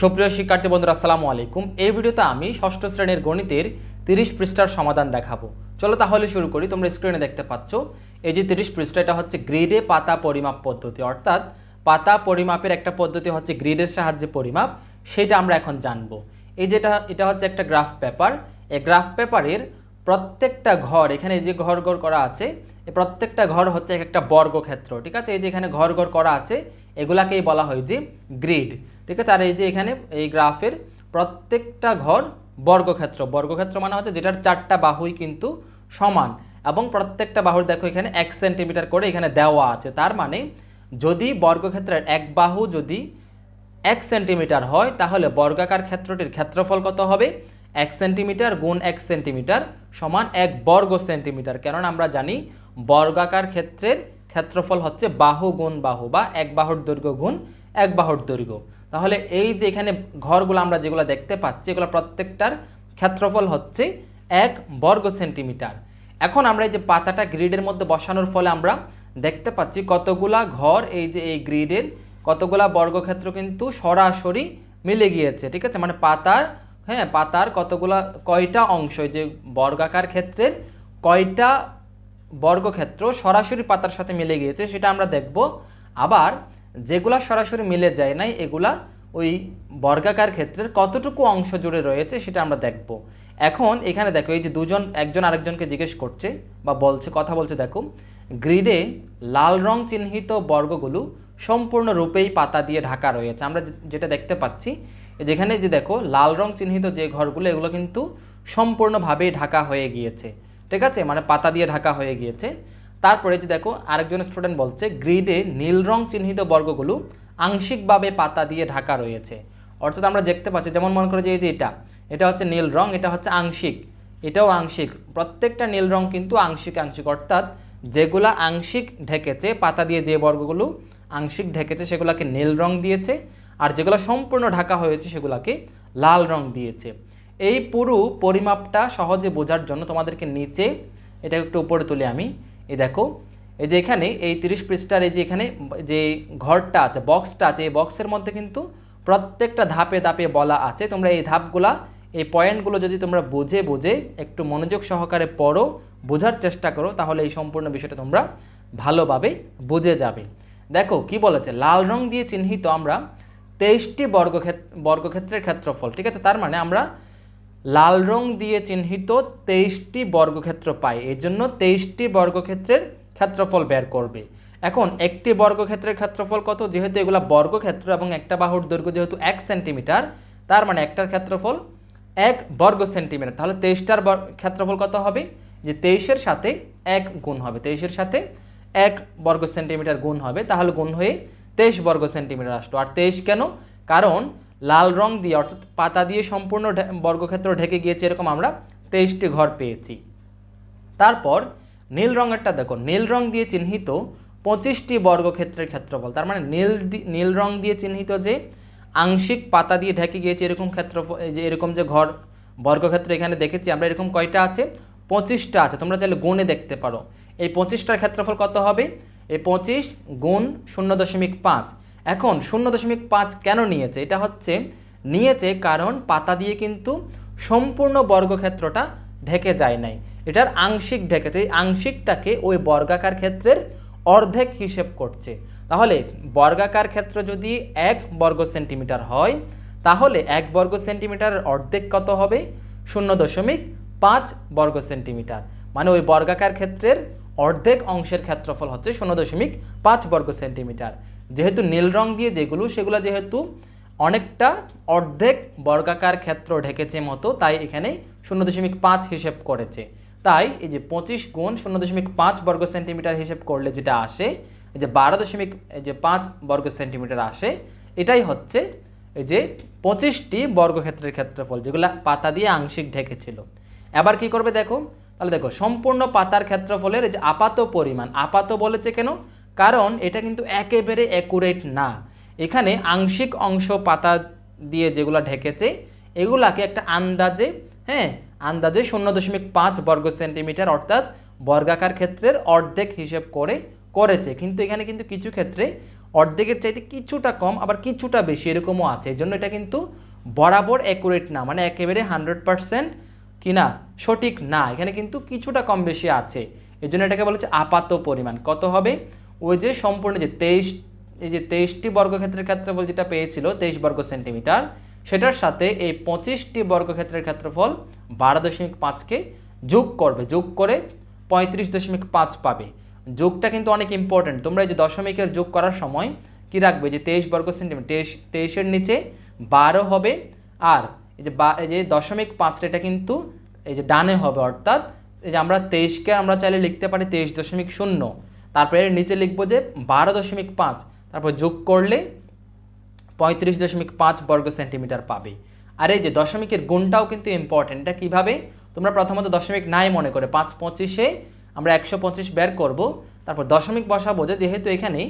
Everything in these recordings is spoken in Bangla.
সুপ্রিয় শিক্ষার্থী বন্ধুরা, আসসালামু আলাইকুম। এই ভিডিওতে আমি ষষ্ঠ শ্রেণির গণিতের তিরিশ পৃষ্ঠার সমাধান দেখাবো। চলো তাহলে শুরু করি, তোমরা স্ক্রিনে দেখতে পাচ্ছ। এই যে তিরিশ পৃষ্ঠা, এটা হচ্ছে গ্রিডে পাতা পরিমাপ পদ্ধতি। অর্থাৎ পাতা পরিমাপের একটা পদ্ধতি হচ্ছে গ্রিডের সাহায্যে পরিমাপ, সেটা আমরা এখন জানব। এই যেটা এটা হচ্ছে একটা গ্রাফ পেপার এই গ্রাফ পেপারের প্রত্যেকটা ঘর, এখানে যে ঘর ঘর করা আছে প্রত্যেকটা ঘর হচ্ছে এক একটা বর্গক্ষেত্র, ঠিক আছে? এই যে এখানে ঘর ঘর করা আছে, এগুলাকেই বলা হয় যে গ্রিড ঠিক আছে? আর এই যে এখানে এই গ্রাফের প্রত্যেকটা ঘর বর্গক্ষেত্র। বর্গক্ষেত্র মানে হচ্ছে যেটার চারটা বাহুই কিন্তু সমান এবং প্রত্যেকটা বাহুর দেখো এখানে এক সেন্টিমিটার করে এখানে দেওয়া আছে। তার মানে যদি বর্গক্ষেত্রের এক বাহু যদি এক সেন্টিমিটার হয়, তাহলে বর্গাকার ক্ষেত্রটির ক্ষেত্রফল কত হবে? এক সেন্টিমিটার গুণ এক সেন্টিমিটার সমান এক বর্গ সেন্টিমিটার। কেননা আমরা জানি বর্গাকার ক্ষেত্রের ক্ষেত্রফল হচ্ছে বাহু গুণ বাহু বা এক বাহুর দৈর্ঘ্য গুণ এক বাহুর দৈর্ঘ্য। তাহলে এই যে এখানে ঘরগুলো আমরা যেগুলো দেখতে পাচ্ছি, এগুলো প্রত্যেকটার ক্ষেত্রফল হচ্ছে এক বর্গ সেন্টিমিটার। এখন আমরা এই যে পাতাটা গ্রিডের মধ্যে বসানোর ফলে আমরা দেখতে পাচ্ছি কতগুলা ঘর এই যে এই গ্রিডের, কতগুলা বর্গক্ষেত্র কিন্তু সরাসরি মিলে গিয়েছে, ঠিক আছে? মানে পাতার হ্যাঁ পাতার কতগুলা, কয়টা অংশ যে বর্গাকার ক্ষেত্রের কয়টা বর্গক্ষেত্র সরাসরি পাতার সাথে মিলে গিয়েছে, সেটা আমরা দেখব। আবার যেগুলা সরাসরি মিলে যায় নাই, এগুলা ওই বর্গাকার ক্ষেত্রের কতটুকু অংশ জুড়ে রয়েছে সেটা আমরা দেখব। এখন এখানে দেখো, এই যে দুজন, একজন আরেকজনকে জিজ্ঞেস করছে বা বলছে, কথা বলছে, দেখো, গ্রিডে লাল রং চিহ্নিত বর্গগুলো সম্পূর্ণরূপেই পাতা দিয়ে ঢাকা রয়েছে। আমরা যেটা দেখতে পাচ্ছি, যেখানে যে দেখো, লাল রং চিহ্নিত যে ঘরগুলো, এগুলো কিন্তু সম্পূর্ণভাবেই ঢাকা হয়ে গিয়েছে। ঠিক আছে? মানে পাতা দিয়ে ঢাকা হয়ে গিয়েছে। তারপরে যে দেখো আরেকজন স্টুডেন্ট বলছে গ্রিডে নীল রং চিহ্নিত বর্গগুলো আংশিকভাবে পাতা দিয়ে ঢাকা রয়েছে। অর্থাৎ আমরা দেখতে পাচ্ছি, যেমন মনে করো যে এই যে এটা এটা হচ্ছে নীল রং, এটা হচ্ছে আংশিক, এটাও আংশিক। প্রত্যেকটা নীল রং কিন্তু আংশিক আংশিক, অর্থাৎ যেগুলা আংশিক ঢেকেছে, পাতা দিয়ে যে বর্গগুলো আংশিক ঢেকেছে, সেগুলোকে নীল রং দিয়েছে, আর যেগুলো সম্পূর্ণ ঢাকা হয়েছে, সেগুলোকে লাল রং দিয়েছে। এই পুরো পরিমাপটা সহজে বোঝার জন্য তোমাদেরকে নিচে, এটা একটু উপরে তুলে আমি এই দেখো, এই যে এখানে, এই তিরিশ পৃষ্ঠার এই যে এখানে, যে ঘরটা আছে বক্সটা আছে, এই বক্সের মধ্যে কিন্তু প্রত্যেকটা ধাপে ধাপে বলা আছে। তোমরা এই ধাপগুলা, এই পয়েন্টগুলো যদি তোমরা বুঝে বুঝে একটু মনোযোগ সহকারে পড়ো, বোঝার চেষ্টা করো, তাহলে এই সম্পূর্ণ বিষয়টা তোমরা ভালোভাবে বুঝে যাবে। দেখো, কি বলেছে? লাল রং দিয়ে চিহ্নিত আমরা তেইশটি বর্গক্ষেত্র বর্গক্ষেত্রের ক্ষেত্রফল, ঠিক আছে? তার মানে আমরা লাল রং দিয়ে চিহ্নিত তেইশটি বর্গক্ষেত্র পাই এই জন্য তেইশটি বর্গক্ষেত্রের ক্ষেত্রফল বের করবে। এখন একটি বর্গক্ষেত্রের ক্ষেত্রফল কত? যেহেতু এগুলা বর্গক্ষেত্র এবং একটা বাহুর দৈর্ঘ্য যেহেতু এক সেন্টিমিটার, তার মানে একটার ক্ষেত্রফল এক বর্গ সেন্টিমিটার। তাহলে তেইশটার ক্ষেত্রফল কত হবে? যে তেইশের সাথে এক গুণ হবে। তেইশের সাথে এক বর্গ সেন্টিমিটার গুণ হবে। তাহলে গুণ হয়ে তেইশ বর্গ সেন্টিমিটার আসলো। আর তেইশ কেন? কারণ লাল রং দিয়ে, অর্থাৎ পাতা দিয়ে সম্পূর্ণ বর্গক্ষেত্র ঢেকে গিয়েছে এরকম আমরা তেইশটি ঘর পেয়েছি। তারপর নীল রঙেরটা দেখো, নীল রং দিয়ে চিহ্নিত পঁচিশটি বর্গক্ষেত্রের ক্ষেত্রফল, তার মানে নীল নীল রং দিয়ে চিহ্নিত যে আংশিক পাতা দিয়ে ঢেকে গিয়েছে এরকম ক্ষেত্রফল যে এরকম যে ঘর, বর্গক্ষেত্র এখানে দেখেছি, আমরা এরকম কয়টা আছে? পঁচিশটা আছে, তোমরা চাইলে গুণে দেখতে পারো। এই পঁচিশটার ক্ষেত্রফল কত হবে? এই পঁচিশ গুণ শূন্য দশমিক পাঁচ এখন শূন্য দশমিক পাঁচ কেন নিয়েছে? এটা হচ্ছে নিয়েছে কারণ পাতা দিয়ে কিন্তু সম্পূর্ণ বর্গক্ষেত্রটা ঢেকে যায় নাই। এটার আংশিক ঢেকেছে, এই আংশিকটাকে ওই বর্গাকার ক্ষেত্রের অর্ধেক হিসেব করছে। তাহলে বর্গাকার ক্ষেত্র যদি এক বর্গ সেন্টিমিটার হয়, তাহলে এক বর্গ সেন্টিমিটারের অর্ধেক কত হবে? শূন্য দশমিক পাঁচ বর্গ সেন্টিমিটার। মানে ওই বর্গাকার ক্ষেত্রের অর্ধেক অংশের ক্ষেত্রফল হচ্ছে শূন্য দশমিক পাঁচ বর্গ সেন্টিমিটার। যেহেতু নীল রং দিয়ে যেগুলো, সেগুলো যেহেতু অনেকটা অর্ধেক বর্গাকার ক্ষেত্র ঢেকেছে মতো, তাই এখানে শূন্য দশমিক পাঁচ হিসেব করেছে। তাই এই যে পঁচিশ গুণ শূন্য দশমিক পাঁচ বর্গ সেন্টিমিটার হিসেব করলে যেটা আসে, এই যে বারো দশমিক, এই যে পাঁচ বর্গ সেন্টিমিটার আসে, এটাই হচ্ছে এই যে পঁচিশটি বর্গক্ষেত্রের ক্ষেত্রফল, যেগুলো পাতা দিয়ে আংশিক ঢেকেছিল। এবার কি করবে দেখো? তাহলে দেখো, সম্পূর্ণ পাতার ক্ষেত্রফলের এই যে আপাত পরিমাণ, আপাত বলেছে কেন? কারণ এটা কিন্তু একেবারে অ্যাকুরেট না। এখানে আংশিক অংশ পাতা দিয়ে যেগুলো ঢেকেছে, এগুলাকে একটা আন্দাজে হ্যাঁ আন্দাজে শূন্য দশমিক পাঁচ বর্গ সেন্টিমিটার অর্থাৎ বর্গাকার ক্ষেত্রের অর্ধেক হিসেব করে করেছে। কিন্তু এখানে কিন্তু কিছু ক্ষেত্রে অর্ধেকের চাইতে কিছুটা কম, আবার কিছুটা বেশি এরকমও আছে। এই জন্য এটা কিন্তু বরাবর অ্যাকুরেট না মানে একেবারে হান্ড্রেড পারসেন্ট কি না সঠিক না। এখানে কিন্তু কিছুটা কম বেশি আছে। এই জন্য এটাকে বলা হচ্ছে আপাত পরিমাণ। কত হবে? ওই যে সম্পূর্ণ যে তেইশ, এই যে তেইশটি বর্গক্ষেত্রের ক্ষেত্রফল যেটা পেয়েছিল, তেইশ বর্গ সেন্টিমিটার, সেটার সাথে এই পঁচিশটি বর্গক্ষেত্রের ক্ষেত্রফল বারো দশমিক পাঁচকে যোগ করবে। যোগ করে পঁয়ত্রিশ দশমিক পাঁচ পাবে। যোগটা কিন্তু অনেক ইম্পর্ট্যান্ট তোমরা এই যে দশমিকের যোগ করার সময় কি রাখবে? যে তেইশ বর্গ সেন্টিমিটার, তেইশ, তেইশের নিচে বারো হবে আর এই যে বা, এই যে দশমিক পাঁচটা এটা কিন্তু এই যে ডানে হবে। অর্থাৎ এই যে আমরা তেইশকে আমরা চাইলে লিখতে পারি তেইশ দশমিক শূন্য। তারপরে নিচে লিখব যে বারো দশমিক পাঁচ, তারপর যোগ করলে পঁয়ত্রিশ দশমিক পাঁচ বর্গ সেন্টিমিটার পাবে। আর এই যে দশমিকের গুণটাও কিন্তু ইম্পর্টেন্ট এটা কীভাবে? তোমরা প্রথমত দশমিক নাই মনে করে, পাঁচ পঁচিশে আমরা একশো পঁচিশ বের করব, তারপর দশমিক বসাবো যে যেহেতু এখানে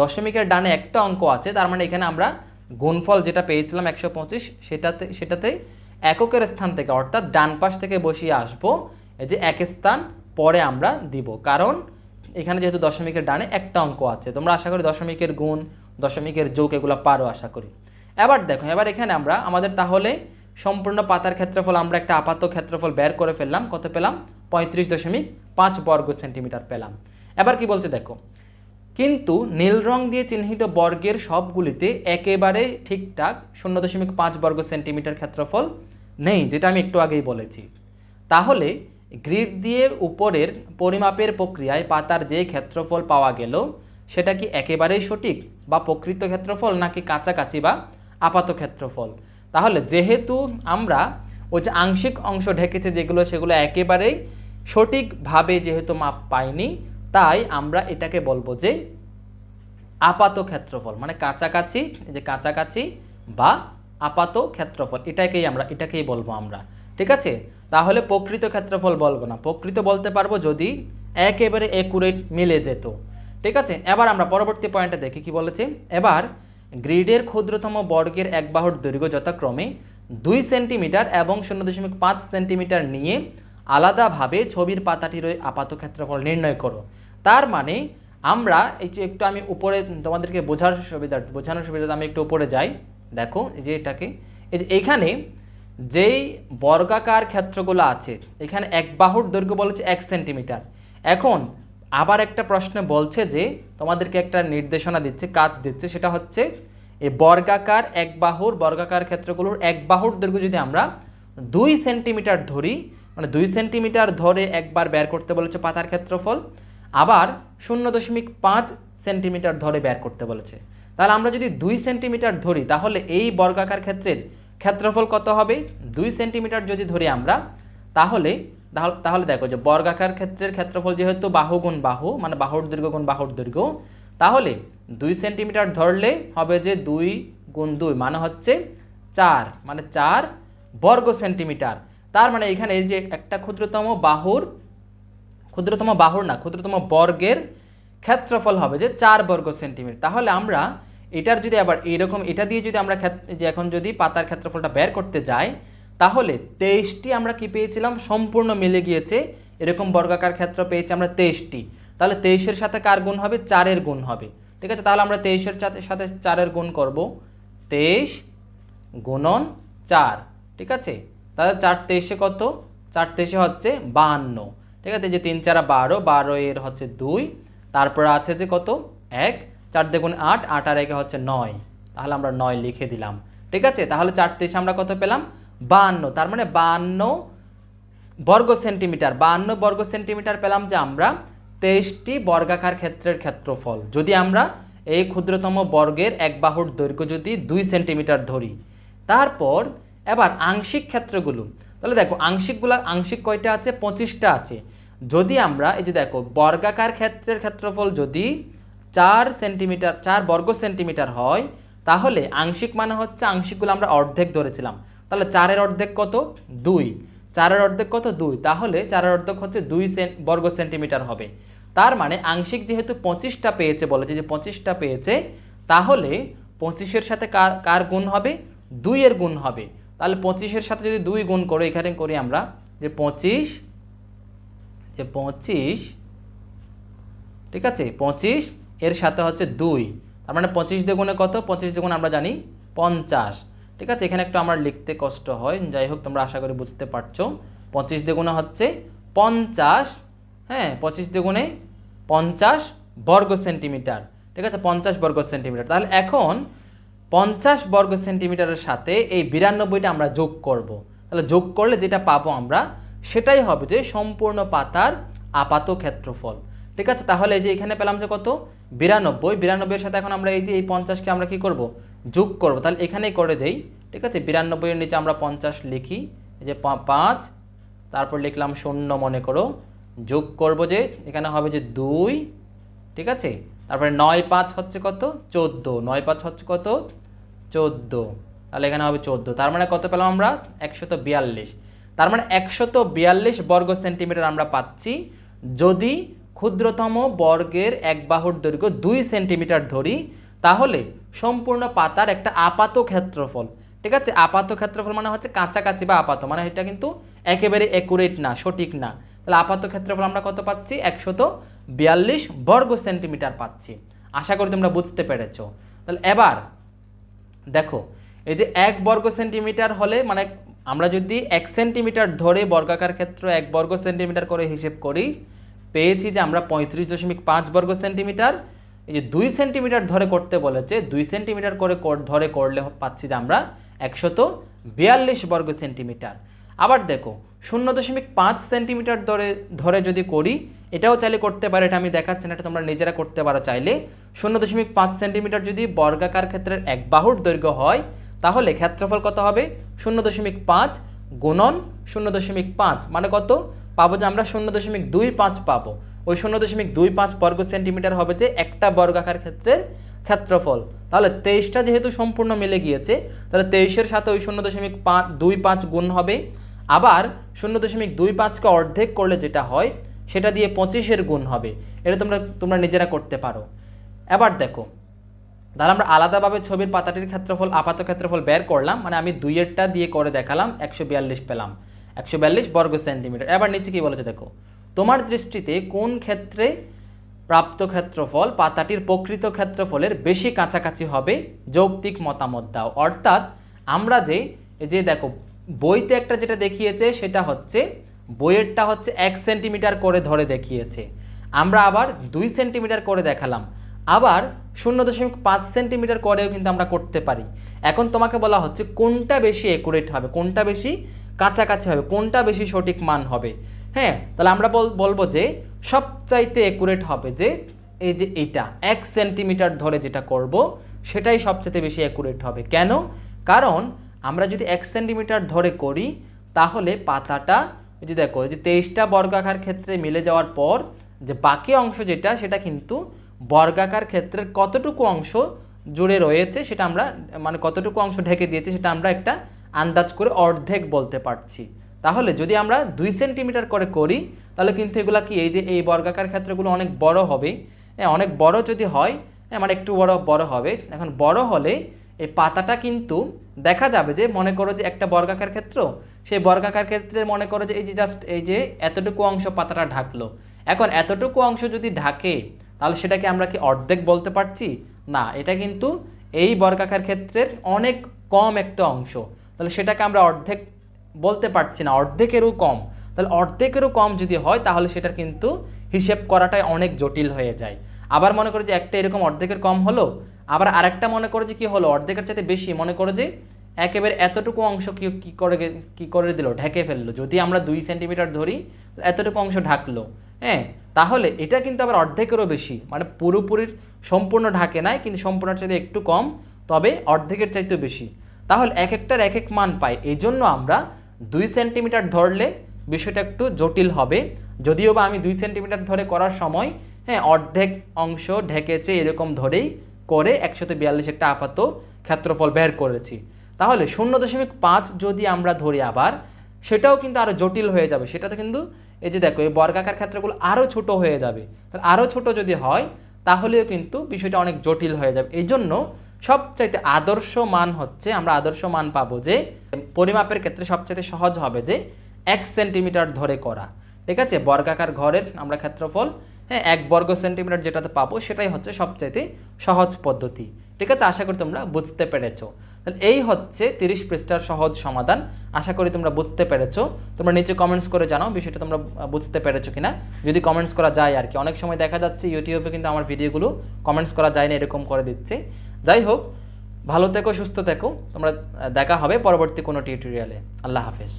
দশমিকের ডানে একটা অঙ্ক আছে, তার মানে এখানে আমরা গুণফল যেটা পেয়েছিলাম একশো পঁচিশ, সেটাতে সেটাতে এককের স্থান থেকে, অর্থাৎ ডান পাশ থেকে বসিয়ে আসব, এই যে এক স্থান পরে আমরা দিব। কারণ এখানে যেহেতু দশমিকের ডানে একটা অঙ্ক আছে, তোমরা আশা করি দশমিকের গুণ, দশমিকের যোগ এগুলো পারো আশা করি। এবার দেখো, এবার এখানে আমরা, আমাদের তাহলে সম্পূর্ণ পাতার ক্ষেত্রফল, আমরা একটা আপাত ক্ষেত্রফল বের করে ফেললাম, কত পেলাম? পঁয়ত্রিশ দশমিক পাঁচ বর্গ সেন্টিমিটার পেলাম। এবার কি বলছে দেখো, কিন্তু নীল রং দিয়ে চিহ্নিত বর্গের সবগুলিতে একেবারে ঠিকঠাক শূন্য দশমিক পাঁচ বর্গ সেন্টিমিটার ক্ষেত্রফল নেই, যেটা আমি একটু আগেই বলেছি। তাহলে গ্রিড দিয়ে উপরের পরিমাপের প্রক্রিয়ায় পাতার যে ক্ষেত্রফল পাওয়া গেল, সেটা কি একেবারেই সঠিক বা প্রকৃত ক্ষেত্রফল নাকি কাছাকাছি বা আপাত ক্ষেত্রফল? তাহলে যেহেতু আমরা ওই যে আংশিক অংশ ঢেকেছে যেগুলো, সেগুলো একেবারেই সঠিকভাবে যেহেতু মাপ পাইনি, তাই আমরা এটাকে বলব যে আপাত ক্ষেত্রফল মানে কাছাকাছি যে কাছাকাছি বা আপাত ক্ষেত্রফল, এটাকেই আমরা, এটাকেই বলব আমরা। ঠিক আছে? তাহলে প্রকৃত ক্ষেত্রফল বলব না। প্রকৃত বলতে পারব যদি একেবারে একুরেট মিলে যেত। ঠিক আছে? এবার আমরা পরবর্তী পয়েন্টে দেখি কি বলেছে। এবার গ্রিডের ক্ষুদ্রতম বর্গের এক বাহুর দৈর্ঘ্য যথাক্রমে দুই সেন্টিমিটার এবং শূন্য দশমিক পাঁচ সেন্টিমিটার নিয়ে আলাদাভাবে ছবির পাতাটির ওই আপাত ক্ষেত্রফল নির্ণয় করো। তার মানে আমরা এই যে একটু আমি উপরে তোমাদেরকে বোঝার সুবিধা বোঝানোর সুবিধা আমি একটু উপরে যাই। দেখো, এই যে এটাকে এই যে এইখানে যেই বর্গাকার ক্ষেত্রগুলো আছে, এখানে এক বাহুর দৈর্ঘ্য বলেছে এক সেন্টিমিটার। এখন আবার একটা প্রশ্নে বলছে যে, তোমাদেরকে একটা নির্দেশনা দিচ্ছে, কাজ দিচ্ছে, সেটা হচ্ছে এই বর্গাকার এক বাহুর, বর্গাকার ক্ষেত্রগুলোর এক বাহুর দৈর্ঘ্য যদি আমরা দুই সেন্টিমিটার ধরি মানে দুই সেন্টিমিটার ধরে একবার বের করতে বলেছে পাতার ক্ষেত্রফল, আবার শূন্য দশমিক পাঁচ সেন্টিমিটার ধরে বের করতে বলেছে। তাহলে আমরা যদি দুই সেন্টিমিটার ধরি, তাহলে এই বর্গাকার ক্ষেত্রের ক্ষেত্রফল কত হবে? দুই সেন্টিমিটার যদি ধরি আমরা, তাহলে, তাহলে- দেখো যে বর্গাকার ক্ষেত্রের ক্ষেত্রফল যেহেতু বাহু গুণ বাহু মানে বাহুর দৈর্ঘ্য গুণ বাহুর দৈর্ঘ্য, তাহলে দুই সেন্টিমিটার ধরলে হবে যে দুই গুণ দুই মানে হচ্ছে চার মানে চার বর্গ সেন্টিমিটার। তার মানে এখানে যে একটা ক্ষুদ্রতম বাহুর ক্ষুদ্রতম বাহুর না, ক্ষুদ্রতম বর্গের ক্ষেত্রফল হবে যে চার বর্গ সেন্টিমিটার। তাহলে আমরা এটার যদি আবার এইরকম, এটা দিয়ে যদি আমরা যে এখন যদি পাতার ক্ষেত্রফলটা বের করতে যাই, তাহলে তেইশটি আমরা কি পেয়েছিলাম? সম্পূর্ণ মিলে গিয়েছে, এরকম বর্গাকার ক্ষেত্র পেয়েছি আমরা তেইশটি। তাহলে তেইশের সাথে কার গুণ হবে? চারের গুণ হবে। ঠিক আছে? তাহলে আমরা তেইশের সাথে সাথে চারের গুণ করব। তেইশ গুণন চার। ঠিক আছে? তাহলে চার তেইশে কত? চার তেইশে হচ্ছে বাহান্ন। ঠিক আছে? যে তিন চারা বারো বারো এর হচ্ছে দুই। তারপরে আছে যে কত? এক। চার দেখুন আট আট আর একে হচ্ছে নয়। তাহলে আমরা নয় লিখে দিলাম। ঠিক আছে? তাহলে চার তেইশে আমরা কত পেলাম? বাহান্ন। তার মানে বাহান্ন বর্গ সেন্টিমিটার। বাহান্ন বর্গ সেন্টিমিটার পেলাম যে আমরা তেইশটি বর্গাকার ক্ষেত্রের ক্ষেত্রফল। যদি আমরা এই ক্ষুদ্রতম বর্গের এক বাহুর দৈর্ঘ্য যদি দুই সেন্টিমিটার ধরি, তারপর এবার আংশিক ক্ষেত্রগুলো। তাহলে দেখো, আংশিকগুলো, আংশিক কয়টা আছে? পঁচিশটা আছে। যদি আমরা, এই যে দেখো, বর্গাকার ক্ষেত্রের ক্ষেত্রফল যদি চার সেন্টিমিটার, চার বর্গ সেন্টিমিটার হয়, তাহলে আংশিক মানে হচ্ছে আংশিকগুলো আমরা অর্ধেক ধরেছিলাম। তাহলে চারের অর্ধেক কত? দুই। চারের অর্ধেক কত? দুই। তাহলে চারের অর্ধেক হচ্ছে দুই বর্গ সেন্টিমিটার হবে। তার মানে আংশিক যেহেতু পঁচিশটা পেয়েছে বলেছে, যে পঁচিশটা পেয়েছে, তাহলে পঁচিশের সাথে কার কার গুণ হবে? দুইয়ের গুণ হবে। তাহলে পঁচিশের সাথে যদি দুই গুণ করে, এখানে করি আমরা যে পঁচিশ যে পঁচিশ, ঠিক আছে? পঁচিশ এর সাথে হচ্ছে দুই। তার মানে পঁচিশ দ্বিগুণে কত? পঁচিশ দ্বিগুণ আমরা জানি পঞ্চাশ। ঠিক আছে? এখানে একটু আমার লিখতে কষ্ট হয়। যাই হোক, তোমরা আশা করি বুঝতে পারছ। পঁচিশ দ্বিগুণে হচ্ছে পঞ্চাশ। হ্যাঁ পঁচিশ দ্বিগুণে পঞ্চাশ বর্গ সেন্টিমিটার। ঠিক আছে? পঞ্চাশ বর্গ সেন্টিমিটার। তাহলে এখন পঞ্চাশ বর্গ সেন্টিমিটারের সাথে এই বিরানব্বইটা আমরা যোগ করব। তাহলে যোগ করলে যেটা পাবো আমরা, সেটাই হবে যে সম্পূর্ণ পাতার আপাত ক্ষেত্রফল। ঠিক আছে? তাহলে এই যে এখানে পেলাম যে কত? বিরানব্বই। বিরানব্বইয়ের সাথে এখন আমরা এই যে এই পঞ্চাশকে আমরা কি করব? যোগ করব। তাহলে এখানেই করে দেই। ঠিক আছে? বিরানব্বইয়ের নিচে আমরা পঞ্চাশ লিখি। এই যে পাঁচ। তারপর লিখলাম শূন্য মনে করো। যোগ করব যে এখানে হবে যে দুই। ঠিক আছে? তারপরে নয় পাঁচ হচ্ছে কত? চোদ্দ। নয় পাঁচ হচ্ছে কত? চোদ্দ। তাহলে এখানে হবে চোদ্দ। তার মানে কত পেলাম আমরা? একশত বিয়াল্লিশ। তার মানে একশত বিয়াল্লিশ বর্গ সেন্টিমিটার আমরা পাচ্ছি। যদি ক্ষুদ্রতম বর্গের এক বাহুর দৈর্ঘ্য দুই সেন্টিমিটার ধরি, তাহলে সম্পূর্ণ পাতার একটা আপাত ক্ষেত্রফল। ঠিক আছে? আপাত ক্ষেত্রফল মানে হচ্ছে কাছাকাছি বা আপাত মানে এটা কিন্তু একেবারে একুরেট না, সঠিক না। তাহলে আপাত ক্ষেত্রফল আমরা কত পাচ্ছি? একশত বিয়াল্লিশ বর্গ সেন্টিমিটার পাচ্ছি। আশা করি তোমরা বুঝতে পেরেছ। তাহলে এবার দেখো, এই যে এক বর্গ সেন্টিমিটার হলে মানে আমরা যদি এক সেন্টিমিটার ধরে বর্গাকার ক্ষেত্র এক বর্গ সেন্টিমিটার করে হিসেব করি পেয়েছি যে আমরা পঁয়ত্রিশ দশমিক পাঁচ বর্গ সেন্টিমিটার। এই যে দুই সেন্টিমিটার ধরে করতে বলেছে, দুই সেন্টিমিটার করে ধরে করলে পাচ্ছি যে আমরা একশত বিয়াল্লিশ বর্গ সেন্টিমিটার। আবার দেখো, শূন্য দশমিক পাঁচ সেন্টিমিটার ধরে ধরে যদি করি, এটাও চাইলে করতে পারে, এটা আমি দেখাচ্ছি না, এটা তোমরা নিজেরা করতে পারো চাইলে। শূন্য দশমিক পাঁচ সেন্টিমিটার যদি বর্গাকার ক্ষেত্রের এক বাহুর দৈর্ঘ্য হয়, তাহলে ক্ষেত্রফল কত হবে? শূন্য দশমিক পাঁচ গুণন শূন্য দশমিক পাঁচ মানে কত? পাবো যে আমরা শূন্য দশমিক দুই পাঁচ পাবো। ওই শূন্য দশমিক দুই পাঁচ বর্গ সেন্টিমিটার হবে যে একটা বর্গাকার ক্ষেত্রের ক্ষেত্রফল। তাহলে তেইশটা যেহেতু সম্পূর্ণ মিলে গিয়েছে, তাহলে তেইশের সাথে ওই শূন্য দশমিক পাঁচ দুই পাঁচ গুণ হবে। আবার শূন্য দশমিক দুই পাঁচকে অর্ধেক করলে যেটা হয়, সেটা দিয়ে পঁচিশের গুণ হবে। এটা তোমরা তোমরা নিজেরা করতে পারো। এবার দেখো, তাহলে আমরা আলাদাভাবে ছবির পাতাটির ক্ষেত্রফল, আপাত ক্ষেত্রফল বের করলাম। মানে আমি দুইয়েরটা দিয়ে করে দেখালাম, একশো বিয়াল্লিশ পেলাম। একশো বিয়াল্লিশ বর্গ সেন্টিমিটার। এবার নিচে কি বলেছে দেখো, তোমার দৃষ্টিতে কোন ক্ষেত্রে প্রাপ্ত ক্ষেত্রফল পাতাটির প্রকৃত ক্ষেত্রফলের বেশি কাছাকাছি হবে? যৌক্তিক মতামত দাও। অর্থাৎ আমরা যে যে দেখো, বইতে একটা যেটা দেখিয়েছে সেটা হচ্ছে, বইয়েরটা হচ্ছে এক সেন্টিমিটার করে ধরে দেখিয়েছে। আমরা আবার দুই সেন্টিমিটার করে দেখালাম। আবার শূন্য দশমিক পাঁচ সেন্টিমিটার করেও কিন্তু আমরা করতে পারি। এখন তোমাকে বলা হচ্ছে কোনটা বেশি একুরেট হবে, কোনটা বেশি কাছাকাছি হবে, কোনটা বেশি সঠিক মান হবে? হ্যাঁ তাহলে আমরা বলব যে সবচাইতে একুরেট হবে যে এই যে এইটা, এক সেন্টিমিটার ধরে যেটা করব, সেটাই সবচাইতে বেশি অ্যাকুরেট হবে। কেন? কারণ আমরা যদি এক সেন্টিমিটার ধরে করি, তাহলে পাতাটা যে দেখো যে তেইশটা বর্গাকার ক্ষেত্রে মিলে যাওয়ার পর যে বাকি অংশ যেটা, সেটা কিন্তু বর্গাকার ক্ষেত্রের কতটুকু অংশ জুড়ে রয়েছে, সেটা আমরা মানে কতটুকু অংশ ঢেকে দিয়েছে, সেটা আমরা একটা আন্দাজ করে অর্ধেক বলতে পারছি। তাহলে যদি আমরা দুই সেন্টিমিটার করে করি, তাহলে কিন্তু এগুলা কি, এই যে এই বর্গাকার ক্ষেত্রগুলো অনেক বড় হবে হ্যাঁ অনেক বড় যদি হয় হ্যাঁ মানে একটু বড় বড় হবে। এখন বড় হলে এই পাতাটা কিন্তু দেখা যাবে যে, মনে করো যে একটা বর্গাকার ক্ষেত্র, সেই বর্গাকার ক্ষেত্রে মনে করো যে এই যে জাস্ট এই যে এতটুকু অংশ পাতাটা ঢাকলো। এখন এতটুকু অংশ যদি ঢাকে, তাহলে সেটাকে আমরা কি অর্ধেক বলতে পারছি? না, এটা কিন্তু এই বর্গাকার ক্ষেত্রের অনেক কম একটা অংশ। তাহলে সেটাকে আমরা অর্ধেক বলতে পারছি না, অর্ধেকেরও কম। তাহলে অর্ধেকেরও কম যদি হয়, তাহলে সেটার কিন্তু হিসেব করাটাই অনেক জটিল হয়ে যায়। আবার মনে করো যে একটা এরকম অর্ধেকের কম হলো, আবার আরেকটা মনে করো যে কী হলো, অর্ধেকের চাইতে বেশি, মনে করো যে একেবারে এতটুকু অংশ কি, কী করে কি করে দিল, ঢেকে ফেলল। যদি আমরা দুই সেন্টিমিটার ধরি এতটুকু অংশ ঢাকলো। হ্যাঁ তাহলে এটা কিন্তু আবার অর্ধেকেরও বেশি। মানে পুরোপুরির সম্পূর্ণ ঢাকে নাই, কিন্তু সম্পূর্ণ চাইতে একটু কম, তবে অর্ধেকের চাইতেও বেশি। তাহলে এক একটার এক এক মান পাই। এই জন্য আমরা দুই সেন্টিমিটার ধরলে বিষয়টা একটু জটিল হবে। যদিও বা আমি দুই সেন্টিমিটার ধরে করার সময় হ্যাঁ অর্ধেক অংশ ঢেকেছে এরকম ধরেই করে একশত বিয়াল্লিশ একটা আপাত ক্ষেত্রফল বের করেছি। তাহলে শূন্য দশমিক পাঁচ যদি আমরা ধরি আবার, সেটাও কিন্তু আরও জটিল হয়ে যাবে। সেটাতে কিন্তু এই যে দেখো, এই বর্গাকার ক্ষেত্রগুলো আরও ছোট হয়ে যাবে। তাহলে আরও ছোট যদি হয়, তাহলেও কিন্তু বিষয়টা অনেক জটিল হয়ে যাবে। এই জন্য সবচাইতে আদর্শ মান হচ্ছে, আমরা আদর্শ মান পাবো যে, পরিমাপের ক্ষেত্রে সবচাইতে সহজ হবে যে, এক সেন্টিমিটার ধরে করা। ঠিক আছে? বর্গাকার ঘরের আমরা ক্ষেত্রফল হ্যাঁ এক বর্গ সেন্টিমিটার যেটাতে পাবো, সেটাই হচ্ছে সবচাইতে সহজ পদ্ধতি। ঠিক আছে? আশা করি তোমরা বুঝতে পেরেছ। তাহলে এই হচ্ছে তিরিশ পৃষ্ঠার সহজ সমাধান। আশা করি তোমরা বুঝতে পেরেছ। তোমরা নিচে কমেন্টস করে জানাও বিষয়টা তোমরা বুঝতে পেরেছ কিনা। যদি কমেন্টস করা যায় আর কি। অনেক সময় দেখা যাচ্ছে ইউটিউবে কিন্তু আমার ভিডিওগুলো কমেন্টস করা যায় না, এরকম করে দিচ্ছে। যাই হোক ভালো থেকো সুস্থ থেকো। তোমরা দেখা হবে পরবর্তী কোনো টিউটোরিয়ালে আল্লাহ হাফেজ।